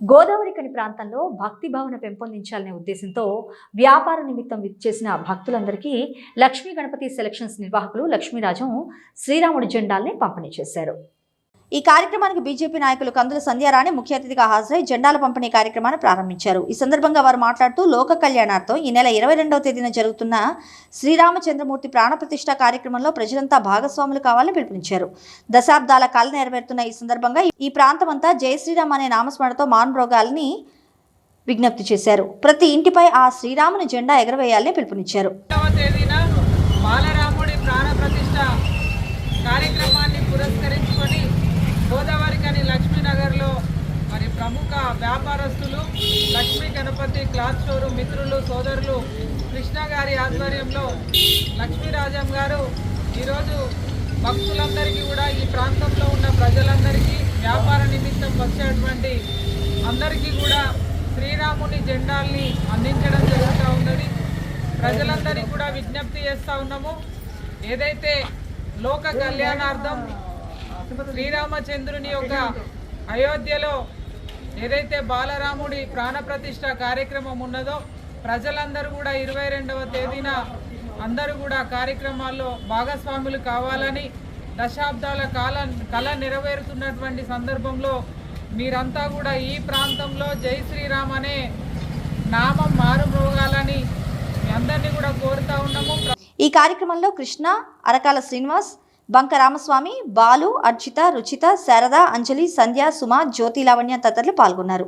గోదావరికని ప్రాంతంలో భక్తి భావన పెంపొందించాలనే ఉద్దేశంతో వ్యాపార నిమిత్తం విచ్చేసిన భక్తులందరికీ లక్ష్మీ గణపతి సెలక్షన్స్ నిర్వాహకులు లక్ష్మీరాజం శ్రీరాముడి జెండాల్ని పంపిణీ చేశారు. ఈ కార్యక్రమానికి బీజేపీ నాయకులు కందుల సంధ్యారాణి ముఖ్య అతిథిగా హాజరై జెండాల పంపిణీ కార్యక్రమాన్ని ప్రారంభించారు. ఈ సందర్భంగా వారు మాట్లాడుతూ లోక కళ్యాణార్థం ఈ నెల ఇరవై రెండవ తేదీన జరుగుతున్న శ్రీరామచంద్రమూర్తి ప్రాణప్రతిష్ఠ కార్యక్రమంలో ప్రజలంతా భాగస్వాములు కావాలని పిలుపునిచ్చారు. దశాబ్దాల కాలం నెరవేరుతున్న ఈ సందర్భంగా ఈ ప్రాంతమంతా జై శ్రీరామ్ అనే నామస్మరణతో మాన్రోగాల్ని విజ్ఞప్తి చేశారు. ప్రతి ఇంటిపై ఆ శ్రీరాముని జెండా ఎగరవేయాలని పిలుపునిచ్చారు. తేదీన బాలరాముడి ప్రాణ ప్రతిష్ఠ కార్యక్రమాన్ని పురస్కరించుకొని గోదావరి కని లక్ష్మీనగర్లో మరి ప్రముఖ వ్యాపారస్తులు లక్ష్మీ గణపతి క్లాత్ స్టోరు మిత్రులు సోదరులు కృష్ణ గారి ఆధ్వర్యంలో లక్ష్మీరాజం గారు ఈరోజు భక్తులందరికీ కూడా ఈ ప్రాంతంలో ఉన్న ప్రజలందరికీ వ్యాపార నిమిత్తం వచ్చేటువంటి అందరికీ కూడా శ్రీరాముని జెండాల్ని అందించడం జరుగుతూ ఉన్నది. ప్రజలందరికీ కూడా విజ్ఞప్తి చేస్తూ ఉన్నాము. ఏదైతే లోక కళ్యాణార్థం శ్రీరామచంద్రుని యొక్క అయోధ్యలో ఏదైతే బాలరాముడి ప్రాణప్రతిష్ఠ కార్యక్రమం ఉన్నదో ప్రజలందరూ కూడా ఇరవై రెండవ తేదీన అందరూ కూడా కార్యక్రమాల్లో భాగస్వాములు కావాలని దశాబ్దాల కాల కళ నెరవేరుతున్నటువంటి సందర్భంలో మీరంతా కూడా ఈ ప్రాంతంలో జై శ్రీరామ్ అనే నామం మారుమోగాలని మీ అందరినీ కూడా కోరుతా ఉన్నాము. ఈ కార్యక్రమంలో కృష్ణ అరకాల శ్రీనివాస్ బంక రామస్వామి బాలు అర్చిత రుచిత శారద అంజలి సంధ్య సుమ జ్యోతి లావణ్య తదితరులు పాల్గొన్నారు.